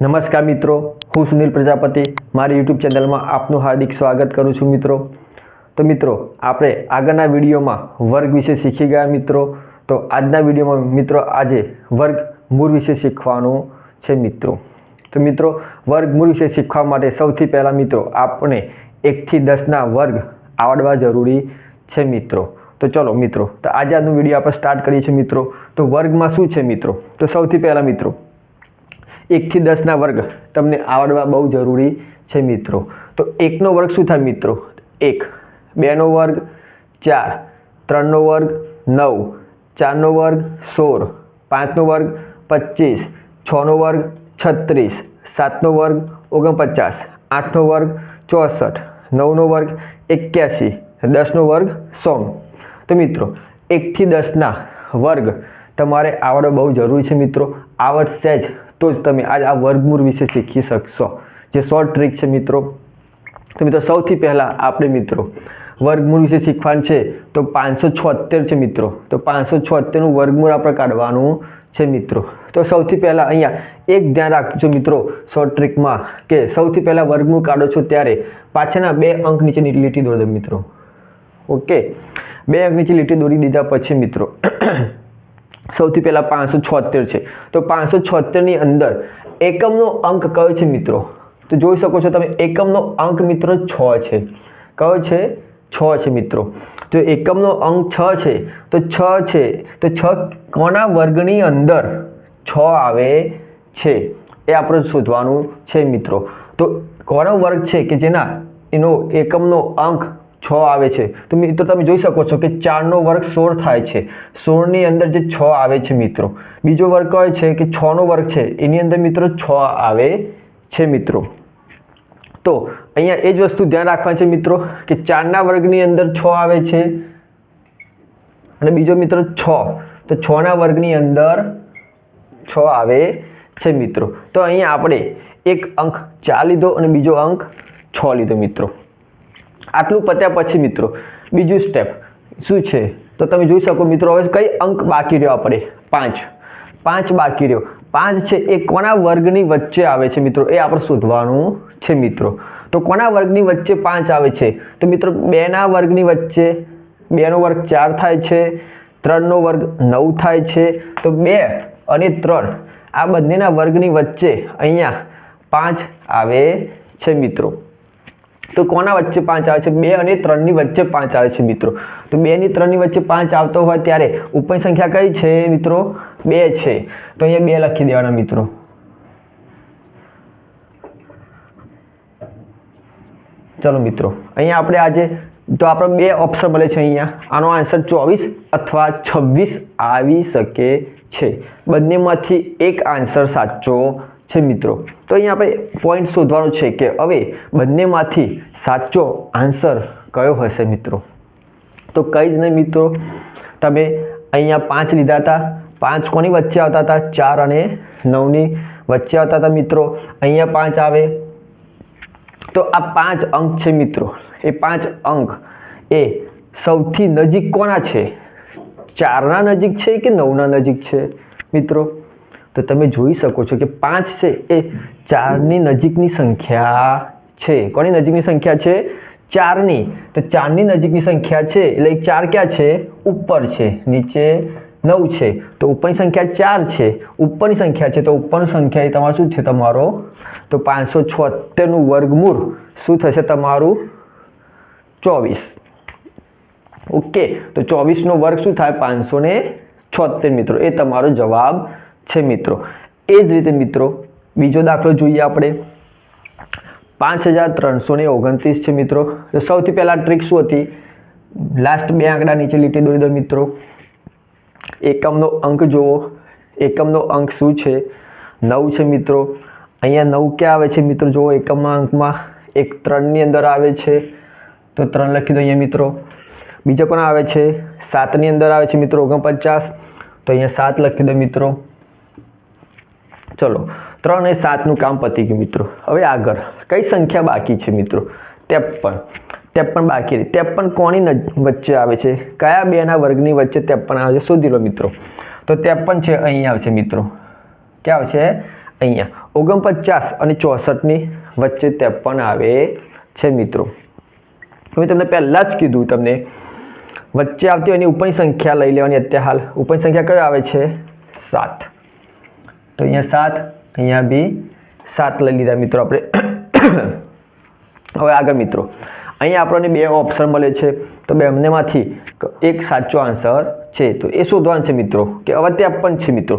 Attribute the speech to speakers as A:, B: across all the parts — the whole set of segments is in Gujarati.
A: નમસ્કાર મિત્રો, હું સુનિલ પ્રજાપતિ. મારી યુટ્યુબ ચેનલમાં આપનું હાર્દિક સ્વાગત કરું છું મિત્રો. તો મિત્રો, આપણે આગળના વિડીયોમાં વર્ગ વિશે શીખી ગયા મિત્રો. તો આજના વિડીયોમાં મિત્રો આજે વર્ગ મૂળ વિશે શીખવાનું છે મિત્રો. તો મિત્રો, વર્ગ મૂળ વિશે શીખવા માટે સૌથી પહેલાં મિત્રો, આપણે એકથી દસના વર્ગ આવડવા જરૂરી છે મિત્રો. તો ચલો મિત્રો, તો આજે આજનો વીડિયો આપણે સ્ટાર્ટ કરીએ છીએ મિત્રો. તો વર્ગમાં શું છે મિત્રો? તો સૌથી પહેલાં મિત્રો એકથી દસના વર્ગ તમને આવડવા બહુ જરૂરી છે મિત્રો. તો એકનો વર્ગ શું થાય મિત્રો? એક. બેનો વર્ગ, ચાર. ત્રણનો વર્ગ, નવ. ચારનો વર્ગ, સોળ. પાંચનો વર્ગ, પચીસ. છનો વર્ગ, છત્રીસ. સાતનો વર્ગ, ઓગણપચાસ. આઠનો વર્ગ, ચોસઠ. નવનો વર્ગ, એક્યાસી. દસનો વર્ગ સો તો મિત્રો, એકથી દસના વર્ગ તમારે આવડવા બહુ જરૂરી છે મિત્રો. આવડશે જ. તો જ તમે આજ આ વર્ગમૂળ વિશે શીખી શકશો. જે શોર્ટ ટ્રીક છે મિત્રો, તો મિત્રો સૌથી પહેલાં આપણે મિત્રો વર્ગમૂળ વિશે શીખવાનું છે, તો પાંચસો છોતેર છે મિત્રો, તો પાંચસો છોતેરનું વર્ગમૂળ આપણે કાઢવાનું છે મિત્રો. તો સૌથી પહેલાં અહીંયા એક ધ્યાન રાખજો મિત્રો શોર્ટ ટ્રીકમાં કે સૌથી પહેલાં વર્ગમૂળ કાઢો છો ત્યારે પાછળના બે અંક નીચેની લીટી દોરી દો મિત્રો. ઓકે? બે અંક નીચે લીટી દોરી દીધા પછી મિત્રો સૌથી પહેલાં પાંચસો છોતેર છે. તો પાંચસો છોતેરની અંદર એકમનો અંક કયો છે મિત્રો? તો જોઈ શકો છો તમે એકમનો અંક મિત્રો છ છે. કયો છે? છ છે મિત્રો. તો એકમનો અંક છ છે. તો છ છે. તો છ કોના વર્ગની અંદર છ આવે છે? એ આપણે શોધવાનું છે મિત્રો. તો કોનો વર્ગ છે કે જેના એનો એકમનો અંક છ આવે છે. તો મિત્રો, તમે જોઈ શકો છો કે ચારનો વર્ગ સોળ થાય છે. સોળની અંદર જે છ આવે છે મિત્રો, બીજો વર્ગ કયો છે કે છનો વર્ગ છે? એની અંદર મિત્રો છ આવે છે મિત્રો. તો અહીંયા એ જ વસ્તુ ધ્યાન રાખવાની છે મિત્રો, કે ચારના વર્ગની અંદર છ આવે છે અને બીજો મિત્રો છ. તો છના વર્ગની અંદર છ આવે છે મિત્રો. તો અહીંયા આપણે એક અંક ચાર લીધો અને બીજો અંક છ લીધો મિત્રો. આટલું પત્યા પછી મિત્રો, બીજું સ્ટેપ શું છે? તો તમે જોઈ શકો મિત્રો, હવે કઈ અંક બાકી રહ્યો આપણે? પાંચ. પાંચ બાકી રહ્યો. પાંચ છે એ કોના વર્ગની વચ્ચે આવે છે મિત્રો? એ આપણે શોધવાનું છે મિત્રો. તો કોના વર્ગની વચ્ચે પાંચ આવે છે? તો મિત્રો, બેના વર્ગની વચ્ચે બેનો વર્ગ ચાર થાય છે, ત્રણનો વર્ગ નવ થાય છે. તો બે અને ત્રણ, આ બંનેના વર્ગની વચ્ચે અહીંયા પાંચ આવે છે મિત્રો. તો કોના વચ્ચે પાંચ આવે છે? બે અને ત્રણની વચ્ચે પાંચ આવે છે મિત્રો. તો બે ની ત્રણની વચ્ચે પાંચ આવતો હોય ત્યારે ઉપરની સંખ્યા કઈ છે મિત્રો? બે છે. તો અહીંયા બે લખી દેવાના મિત્રો. ચલો મિત્રો, અહીંયા આપણે આજે તો આપણે બે ઓપ્શન મળે છે અહીંયા. આનો આન્સર ચોવીસ અથવા છવ્વીસ આવી શકે છે. બંનેમાંથી એક આન્સર સાચો છે મિત્રો. તો અહીંયા આપણે પોઈન્ટ શોધવાનો છે કે હવે બંનેમાંથી સાચો આન્સર કયો હશે મિત્રો? તો કંઈ જ નહીં મિત્રો. તમે અહીંયા પાંચ લીધા હતા. પાંચ કોની વચ્ચે આવતા હતા? ચાર અને નવની વચ્ચે આવતા હતા મિત્રો. અહીંયા પાંચ આવે. તો આ પાંચ અંક છે મિત્રો. એ પાંચ અંક એ સૌથી નજીક કોના છે? ચારના નજીક છે કે નવના નજીક છે? મિત્રો? તો તમે જોઈ શકો છો કે પાંચ છે એ ચારની નજીકની સંખ્યા છે. કોની નજીકની સંખ્યા છે? ચારની. તો ચારની નજીકની સંખ્યા છે, એટલે ચાર ક્યાં છે? ઉપર છે. નીચે નવ છે. તો ઉપરની સંખ્યા ચાર છે. ઉપરની સંખ્યા છે, તો ઉપરની સંખ્યા એ તમારું શું છે? તમારો? તો પાંચસો છોતેરનું વર્ગમૂળ શું થશે? તમારું ચોવીસ. ઓકે. તો ચોવીસનો વર્ગ શું થાય? પાંચસો ને છોતેર મિત્રો. એ તમારો જવાબ છે મિત્રો. એ જ રીતે મિત્રો, બીજો દાખલો જોઈએ આપણે. પાંચ હજાર ત્રણસો ને ઓગણત્રીસ છે મિત્રો. તો સૌથી પહેલાં ટ્રીક શું હતી? લાસ્ટ બે આંકડા નીચે લીટી દોરી દો મિત્રો. એકમનો અંક જુઓ. એકમનો અંક શું છે? નવ છે મિત્રો. અહીંયા નવ ક્યાં આવે છે મિત્રો? જુઓ એકમના અંકમાં. એક ત્રણની અંદર આવે છે. તો ત્રણ લખી દો અહીંયા મિત્રો. બીજો કોણ આવે છે? સાતની અંદર આવે છે મિત્રો, ઓગણપચાસ. તો અહીંયા સાત લખી દો મિત્રો. ચલો, ત્રણ અને સાતનું કામ પતી ગયું મિત્રો. હવે આગળ, કઈ સંખ્યા બાકી છે મિત્રો? ત્રેપન ત્રેપન બાકી ત્રેપન કોની વચ્ચે આવે છે? કયા બેના વર્ગની વચ્ચે ત્રેપન આવે છે? શોધી લો મિત્રો. તો ત્રેપન છે, અહીંયા આવશે મિત્રો. ક્યાં આવશે? અહીંયા. ઓગણપચાસ અને ચોસઠની વચ્ચે ત્રેપન આવે છે મિત્રો. મેં તમને પહેલાં જ કીધું તમને, વચ્ચે આવતી હોય એની ઉપરની સંખ્યા લઈ લેવાની અત્યારે હાલ. ઉપરની સંખ્યા કયો આવે છે? સાત. તો અહીંયા સાત, અહીંયા બી સાત લઈ લીધા મિત્રો આપણે. હવે આગળ મિત્રો, અહીંયા આપણને બે ઓપ્શન મળે છે. તો બંનેમાંથી એક સાચો આન્સર છે. તો એ શોધવાનું છે મિત્રો, કે હવે ત્રેપન છે મિત્રો.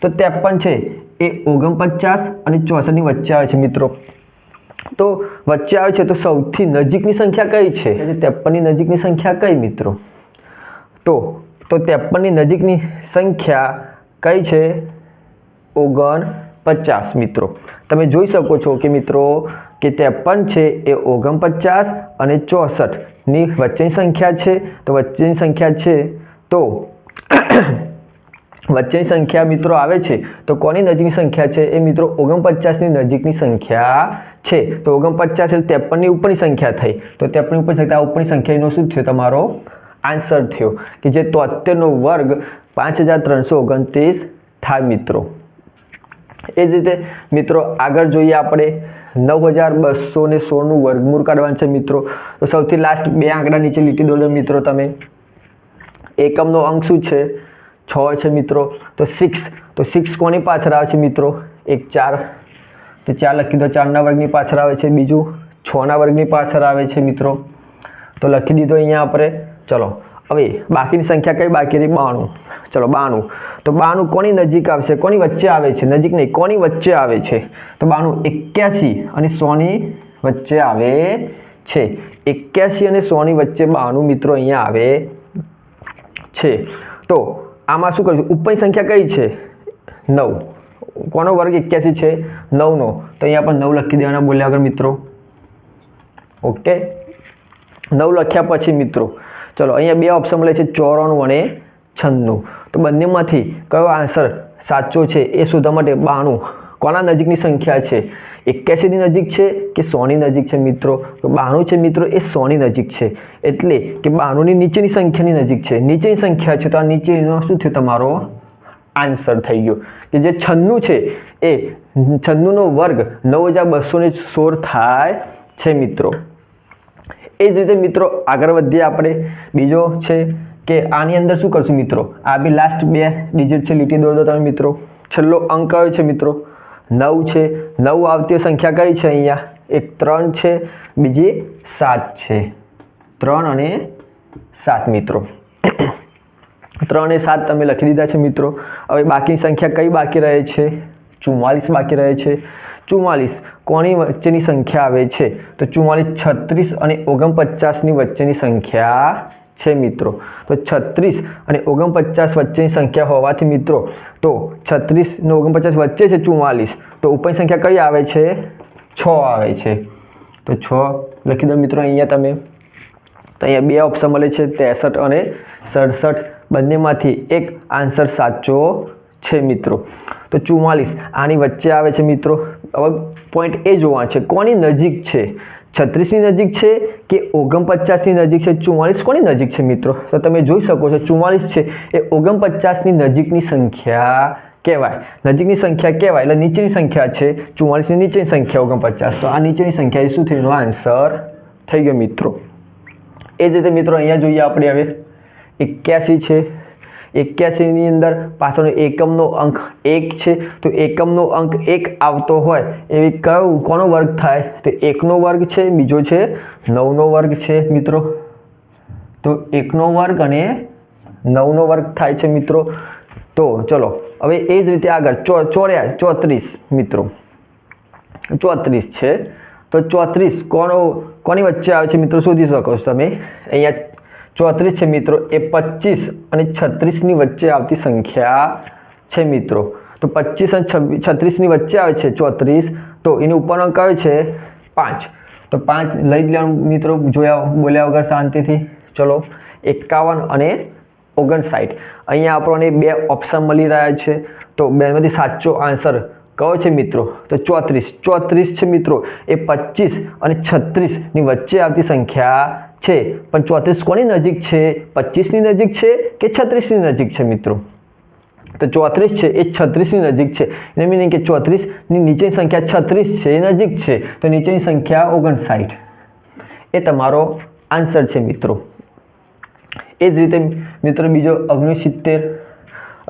A: તો ત્રેપન છે, એ ઓગણપચાસ અને ચોસઠની વચ્ચે આવે છે મિત્રો. તો વચ્ચે આવે છે તો સૌથી નજીકની સંખ્યા કઈ છે? ત્રેપનની નજીકની સંખ્યા કઈ મિત્રો? તો તો ત્રેપનની નજીકની સંખ્યા કઈ છે? ઓગણ પચાસ મિત્રો. તમે જોઈ શકો છો કે મિત્રો, કે ત્રેપન છે એ ઓગણપચાસ અને ચોસઠની વચ્ચેની સંખ્યા છે. તો વચ્ચેની સંખ્યા છે તો વચ્ચેની સંખ્યા મિત્રો આવે છે. તો કોની નજીકની સંખ્યા છે? એ મિત્રો ઓગણપચાસની નજીકની સંખ્યા છે. તો ઓગણપચાસ એટલે ત્રેપનની ઉપરની સંખ્યા થઈ. તો ત્રેપનની ઉપરની સંખ્યા ઉપરની સંખ્યાનો શું થયો? તમારો આન્સર થયો. કે જે તોતેરનો વર્ગ પાંચ હજાર ત્રણસો ઓગણત્રીસ થાય મિત્રો. એ જ રીતે મિત્રો આગળ જોઈએ આપણે નવ હજાર બસો ને સોળનું વર્ગમૂળ કાઢવાનું છે મિત્રો. તો સૌથી લાસ્ટ બે આંકડા નીચે લીટી દોડો મિત્રો તમે. એકમનો અંક શું છે? છ છે મિત્રો. તો સિક્સ તો સિક્સ કોની પાછળ આવે છે મિત્રો? એક, ચાર. તો ચાર લખી દો. ચારના વર્ગની પાછળ આવે છે બીજું. છના વર્ગની પાછળ આવે છે મિત્રો. તો લખી દીધો અહીંયા આપણે. ચલો. હવે બાકીની સંખ્યા કઈ? બાકી રહી બાણું. ચલો બાણું. તો બાણું કોની નજીક આવશે? કોની વચ્ચે આવે છે? નજીક નહીં, કોની વચ્ચે આવે છે? તો બાણું એક્યાસી અને સોની વચ્ચે આવે છે. એક્યાસી અને સોની વચ્ચે બાણું મિત્રો અહીંયા આવે છે. તો આમાં શું કરીશું? ઉપરની સંખ્યા કઈ છે? નવ. કોનો વર્ગ એક્યાસી છે? નવનો. તો અહીંયા પણ નવ લખી દેવાના બોલ્યા આગળ મિત્રો. ઓકે? નવ લખ્યા પછી મિત્રો. ચલો, અહીંયા બે ઓપ્શન મળે છે ચોરાણું અને છન્નું. તો બંનેમાંથી કયો આન્સર સાચો છે એ શોધવા માટે બાણું. કોના નજીકની સંખ્યા છે? એક્યાસીની નજીક છે કે સોની નજીક છે મિત્રો? બાણું છે મિત્રો એ સોની નજીક છે. એટલે કે બાણુંની નીચેની સંખ્યાની નજીક છે. નીચેની સંખ્યા છે તો આ નીચેનો શું થયો તમારો? આન્સર થઈ ગયો. કે જે છન્નું છે એ છન્નુંનો વર્ગ નવ હજાર બસો ને થાય છે મિત્રો. એ જ રીતે મિત્રો આગળ વધીએ આપણે. બીજો છે કે આની અંદર શું કરશું મિત્રો? આ બી લાસ્ટ બે ડિજિટ છે, લીટી દોર તમે મિત્રો. છેલ્લો અંક કયો છે મિત્રો. નવ છે. નવ આવતી સંખ્યા કઈ છે અહીંયા? એક ત્રણ છે, બીજી સાત છે. ત્રણ અને સાત મિત્રો. ત્રણ અને સાત તમે લખી દીધા છે મિત્રો. હવે બાકીની સંખ્યા કઈ બાકી રહે છે? ચુમ્માલીસ બાકી રહે છે. ચુમ્માલીસ કોની વચ્ચેની સંખ્યા આવે છે? તો ચુમ્માલીસ, છત્રીસ અને ઓગણપચાસની વચ્ચેની સંખ્યા છે મિત્રો. તો છત્રીસ અને ઓગણપચાસ વચ્ચેની સંખ્યા હોવાથી મિત્રો, તો છત્રીસ ને ઓગણપચાસ વચ્ચે છે ચુમ્માલીસ તો ઉપરની સંખ્યા કઈ આવે છે? છ આવે છે. તો છ લખી દો મિત્રો અહીંયા તમે. તો અહીંયા બે ઓપ્શન મળે છે, ત્રેસઠ અને સડસઠ. બંનેમાંથી એક આન્સર સાચો છે મિત્રો. તો ચુમ્માલીસ આની વચ્ચે આવે છે મિત્રો. હવે પોઈન્ટ એ જોવા છે, કોની નજીક છે? છત્રીસની નજીક છે કે ઓગણપચાસની નજીક છે? ચુમ્માળીસ કોની નજીક છે મિત્રો? તો તમે જોઈ શકો છો ચુમ્માળીસ છે. એ ઓગણપચાસની નજીકની સંખ્યા કહેવાય. નજીકની સંખ્યા કહેવાય એટલે નીચેની સંખ્યા છે. ચુમ્માળીસની નીચેની સંખ્યા ઓગણપચાસ. તો આ નીચેની સંખ્યા એ શું થયું આન્સર થઈ ગયો મિત્રો. એ જ રીતે મિત્રો અહીંયા જોઈએ આપણે હવે. એક્યાસી છે. એક્યાસીની અંદર પાછળનો એકમનો અંક એક છે. તો એકમનો અંક એક આવતો હોય એવી કયો કોનો વર્ગ થાય? તો એકનો વર્ગ છે, બીજો છે, નવનો વર્ગ છે મિત્રો. તો એકનો વર્ગ અને નવનો વર્ગ થાય છે મિત્રો. તો ચલો, હવે એ જ રીતે આગળ. ચો, ચોર્યા, ચોત્રીસ મિત્રો. ચોત્રીસ છે. તો ચોત્રીસ કોનો, કોની વચ્ચે આવે છે મિત્રો? શોધી શકો છો તમે. અહીંયા ચોત્રીસ છે મિત્રો, એ પચીસ અને છત્રીસની વચ્ચે આવતી સંખ્યા છે મિત્રો. તો પચીસ અને છત્રીસની વચ્ચે આવે છે ચોત્રીસ, તો એની ઉપર અંક આવે છે પાંચ. તો પાંચ લઈ લેવાનું મિત્રો, જોયા, બોલ્યા વગર શાંતિથી. ચલો, એકાવન અને ઓગણસાઠ. અહીંયા આપણને બે ઓપ્શન મળી રહ્યા છે. તો બેમાંથી સાચો આન્સર કયો છે મિત્રો? તો ચોત્રીસ. ચોત્રીસ છે મિત્રો, એ પચીસ અને છત્રીસની વચ્ચે આવતી સંખ્યા છે? પણ ચોત્રીસ કોની નજીક છે? પચીસની નજીક છે કે છત્રીસની નજીક છે મિત્રો? તો ચોત્રીસ છે, એ છત્રીસની નજીક છે. એને મિનિંગ કે ચોત્રીસની નીચેની સંખ્યા છત્રીસ છે, એ નજીક છે. તો નીચેની સંખ્યા ઓગણસાઠ. એ તમારો આન્સર છે મિત્રો. એ જ રીતે મિત્રો બીજો અગ્નિસિત્તેર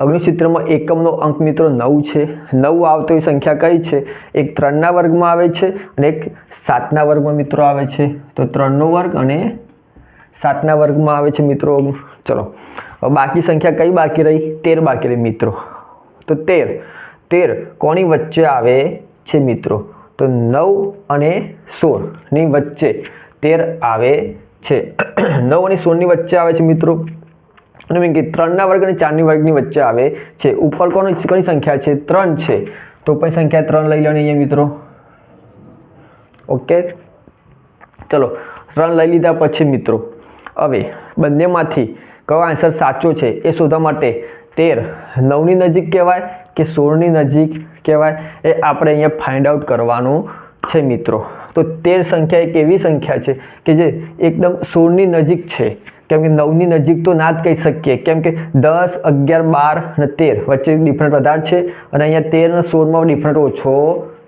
A: અગ્નિસિત્તેરમાં એકમનો અંક મિત્રો નવ છે. નવ આવતો સંખ્યા કઈ છે? એક ત્રણના વર્ગમાં આવે છે અને એક સાતના વર્ગમાં મિત્રો આવે છે. તો ત્રણનો વર્ગ અને સાતના વર્ગમાં આવે છે મિત્રો. ચલો બાકી સંખ્યા કઈ બાકી રહી? તેર બાકી રહી મિત્રો. તો તેર તેર કોની વચ્ચે આવે છે મિત્રો? તો નવ અને સોળની વચ્ચે તેર આવે છે. નવ અને સોળની વચ્ચે આવે છે મિત્રો. અને કે ત્રણના વર્ગ અને ચારની વર્ગની વચ્ચે આવે છે. ઉપર કોની કોની સંખ્યા છે? ત્રણ છે. તો પણ સંખ્યા ત્રણ લઈ લેવાની અહીંયા મિત્રો. ઓકે? ચલો, ત્રણ લઈ લીધા પછી મિત્રો, હવે બંનેમાંથી કયો આન્સર સાચો છે એ શોધવા માટે તેર નવની નજીક કહેવાય કે સોળની નજીક કહેવાય એ આપણે અહીંયા ફાઇન્ડ આઉટ કરવાનું છે મિત્રો. તો તેર સંખ્યા એક એવી સંખ્યા છે કે જે એકદમ સોળની નજીક છે. કેમ કે નવની નજીક તો ના જ કહી શકીએ. કેમ કે દસ, અગિયાર, બાર અને તેર વચ્ચે ડિફરન્ટ વધારે છે અને અહીંયા તેર અને સોળમાં ડિફરન્ટ ઓછો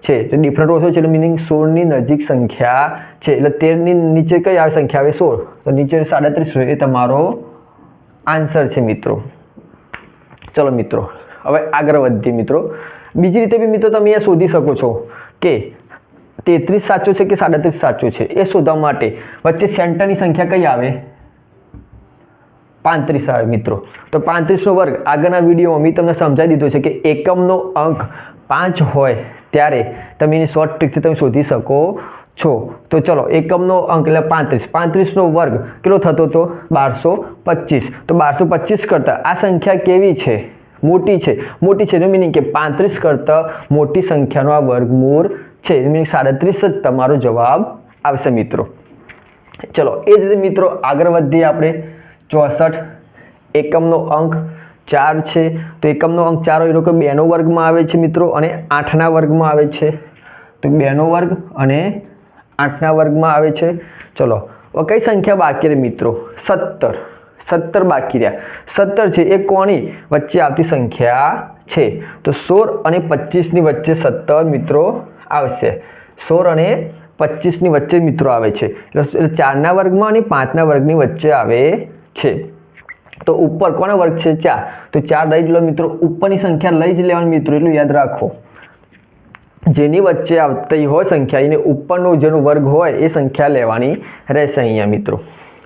A: છે. તો ડિફરન્ટ ઓછો છે એટલે મિનિંગ સોળની નજીક સંખ્યા છે. એટલે તેરની નીચે કઈ આવે? સંખ્યા આવે સોળ. તો નીચે સાડત્રીસ એ તમારો આન્સર છે મિત્રો. ચલો મિત્રો, હવે આગળ વધીએ મિત્રો. બીજી રીતે બી મિત્રો તમે અહીંયા શોધી શકો છો કે તેત્રીસ સાચો છે કે સાડત્રીસ સાચો છે? એ શોધવા માટે વચ્ચે સેન્ટરની સંખ્યા કઈ આવે? પાંત્રીસ આવે મિત્રો. તો પાંત્રીસનો વર્ગ, આગળના વિડીયોમાં મેં તમને સમજાવી દીધો છે કે એકમનો અંક પાંચ હોય ત્યારે તમે એની શોર્ટ ટ્રીકથી તમે શોધી શકો છો. તો ચલો, એકમનો અંક એટલે પાંત્રીસ. પાંત્રીસનો વર્ગ કેટલો થતો હતો? બારસો પચીસ. તો બારસો પચીસ કરતાં આ સંખ્યા કેવી છે? મોટી છે. મોટી છે એનું મિનિંગ કે પાંત્રીસ કરતાં મોટી સંખ્યાનો આ વર્ગમૂળ છે. મિનિંગ સાડત્રીસ જ તમારો જવાબ આવશે મિત્રો. ચલો, એ જ રીતે મિત્રો આગળ વધીએ આપણે. ચોસઠ. એકમનો અંક ચાર છે. તો એકમનો અંક ચાર હોય કે બેનો વર્ગમાં આવે છે મિત્રો અને આઠના વર્ગમાં આવે છે. તો બેનો વર્ગ અને આઠના વર્ગમાં આવે છે. ચલો કઈ સંખ્યા બાકી રહી મિત્રો? સત્તર. સત્તર બાકી રહ્યા. સત્તર છે એ કોની વચ્ચે આવતી સંખ્યા છે? તો સોળ અને પચીસની વચ્ચે સત્તર મિત્રો આવશે. સોળ અને પચીસની વચ્ચે મિત્રો આવે છે. એટલે ચારના વર્ગમાં અને પાંચના વર્ગની વચ્ચે આવે છે. તો ઉપર કોનો વર્ગ છે? ચાર. તો ચાર લઈ જ લો મિત્રો. ઉપરની સંખ્યા લઈ જ લેવાની મિત્રો, એટલું યાદ રાખો. જેની વચ્ચે આવતી હોય સંખ્યા, એને ઉપરનો જેનો વર્ગ હોય, એ સંખ્યા લેવાની રહેશે અહીંયા મિત્રો.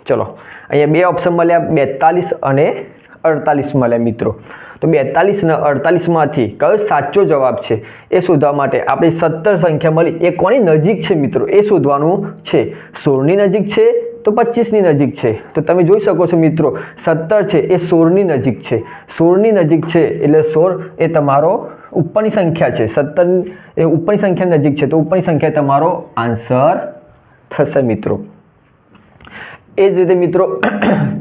A: ચલો, અહીંયા બે ઓપ્શન મળ્યા, બેતાલીસ અને અડતાલીસ મળ્યા મિત્રો. તો બેતાલીસ ને અડતાલીસમાંથી કયો સાચો જવાબ છે? એ શોધવા માટે આપણે સત્તર સંખ્યા મળી. એ કોની નજીક છે મિત્રો? એ શોધવાનું છે. સોળની નજીક છે તો પચીસની નજીક છે. તો તમે જોઈ શકો છો મિત્રો, સત્તર છે એ સોળની નજીક છે. સોળની નજીક છે એટલે સોળ એ તમારો ઉપરની સંખ્યા છે. સત્તર એ ઉપરની સંખ્યા નજીક છે. તો ઉપરની સંખ્યા તમારો આન્સર થશે મિત્રો. એ જ રીતે મિત્રો,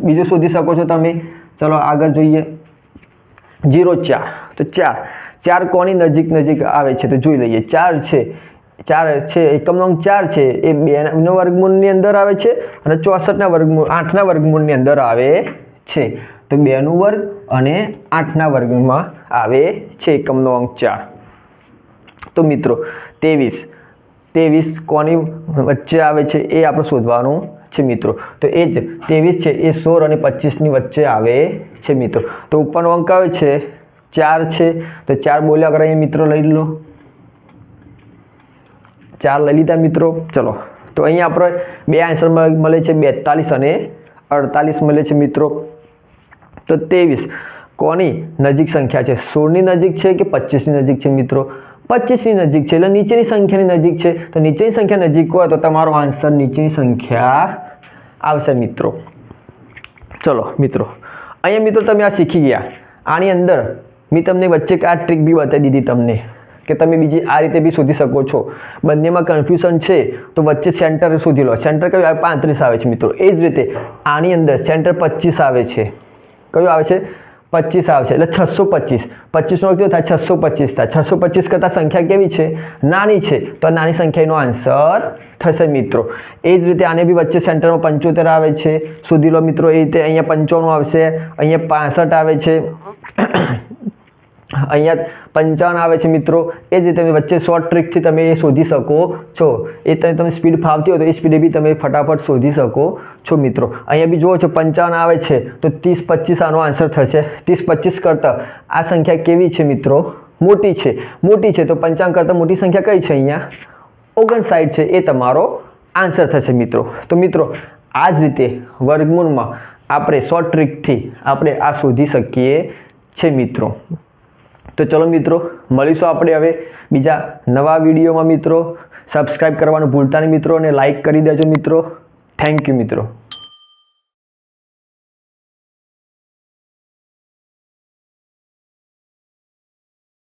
A: બીજું શોધી શકો છો તમે. ચલો આગળ જોઈએ. જીરો ચાર. તો ચાર. ચાર કોની નજીક નજીક આવે છે તો જોઈ લઈએ. ચાર છે ચાર છે એકમનો અંક ચાર છે, એ બેનો વર્ગમૂળની અંદર આવે છે અને ચોસઠના વર્ગમૂળ, આઠના વર્ગમૂળની અંદર આવે છે. તો બેનું વર્ગ અને આઠના વર્ગમાં આવે છે એકમનો અંક ચાર. તો મિત્રો, ત્રેવીસ ત્રેવીસ કોની વચ્ચે આવે છે એ આપણે શોધવાનું છે મિત્રો. તો એ જ ત્રેવીસ છે, એ સોળ અને પચીસની વચ્ચે આવે છે મિત્રો. તો ઉપરનો અંક આવે છે, ચાર છે. તો ચાર બોલ્યા કરે મિત્રો લઈ લો. ચાર લઈ લીધા મિત્રો. ચલો. તો અહીંયા આપણે બે આન્સર મળે છે બેતાલીસ અને અડતાલીસ મળે છે મિત્રો. તો ત્રેવીસ. કોની નજીક સંખ્યા છે? સોળની નજીક છે કે પચીસની નજીક છે મિત્રો? પચીસની નજીક છે. એટલે નીચેની સંખ્યાની નજીક છે. તો નીચેની સંખ્યા નજીક હોય તો તમારો આન્સર નીચેની સંખ્યા આવશે મિત્રો. ચલો મિત્રો. અહીંયા મિત્રો તમે આ શીખી ગયા. આની અંદર મેં તમને વચ્ચે આ ટ્રીક બી બતાવી દીધી તમને. કે તમે બીજી આ રીતે બી શોધી શકો છો. બંનેમાં કન્ફ્યુઝન છે, તો વચ્ચે સેન્ટર શોધી લો. સેન્ટર કયું? પાંત્રીસ આવે છે મિત્રો. એ જ રીતે આની અંદર સેન્ટર પચીસ આવે છે. કયું આવે છે? પચીસ આવશે એટલે છસો પચીસ. પચીસનો કેવો થાય છસો પચીસ થાય. છસો પચીસ કરતાં સંખ્યા કેવી છે? નાની છે. તો નાની સંખ્યાનો આન્સર થશે મિત્રો. એ જ રીતે આને બી વચ્ચે સેન્ટરમાં પંચોતેર આવે છે. સુધી લો મિત્રો. એ રીતે અહીંયા પંચાણું આવશે. અહીંયા પાસઠ આવે છે. અહીંયા પંચાવન આવે છે મિત્રો. એ જ રીતે તમે વચ્ચે શોર્ટ ટ્રીકથી તમે એ શોધી શકો છો. એ તમે તમે સ્પીડ ફાવતી હોય તો એ સ્પીડે બી તમે ફટાફટ શોધી શકો છો મિત્રો. અહીંયા બી જુઓ છો પંચાવન આવે છે. તો ત્રીસ પચીસ આનો આન્સર થશે. ત્રીસ પચીસ કરતાં આ સંખ્યા કેવી છે મિત્રો? મોટી છે. મોટી છે તો પંચાવન કરતાં મોટી સંખ્યા કઈ છે અહીંયા? ઓગણસાઠ છે. એ તમારો આન્સર થશે મિત્રો. તો મિત્રો, આ જ રીતે વર્ગમૂળમાં આપણે શોર્ટ ટ્રીકથી આપણે આ શોધી શકીએ છે મિત્રો. તો ચલો મિત્રો, મળીશું આપણે હવે બીજા નવા વિડીયોમાં મિત્રો. સબસ્ક્રાઈબ કરવાનું ભૂલતા નહીં મિત્રો અને લાઈક કરી દેજો મિત્રો. થેન્ક યુ મિત્રો.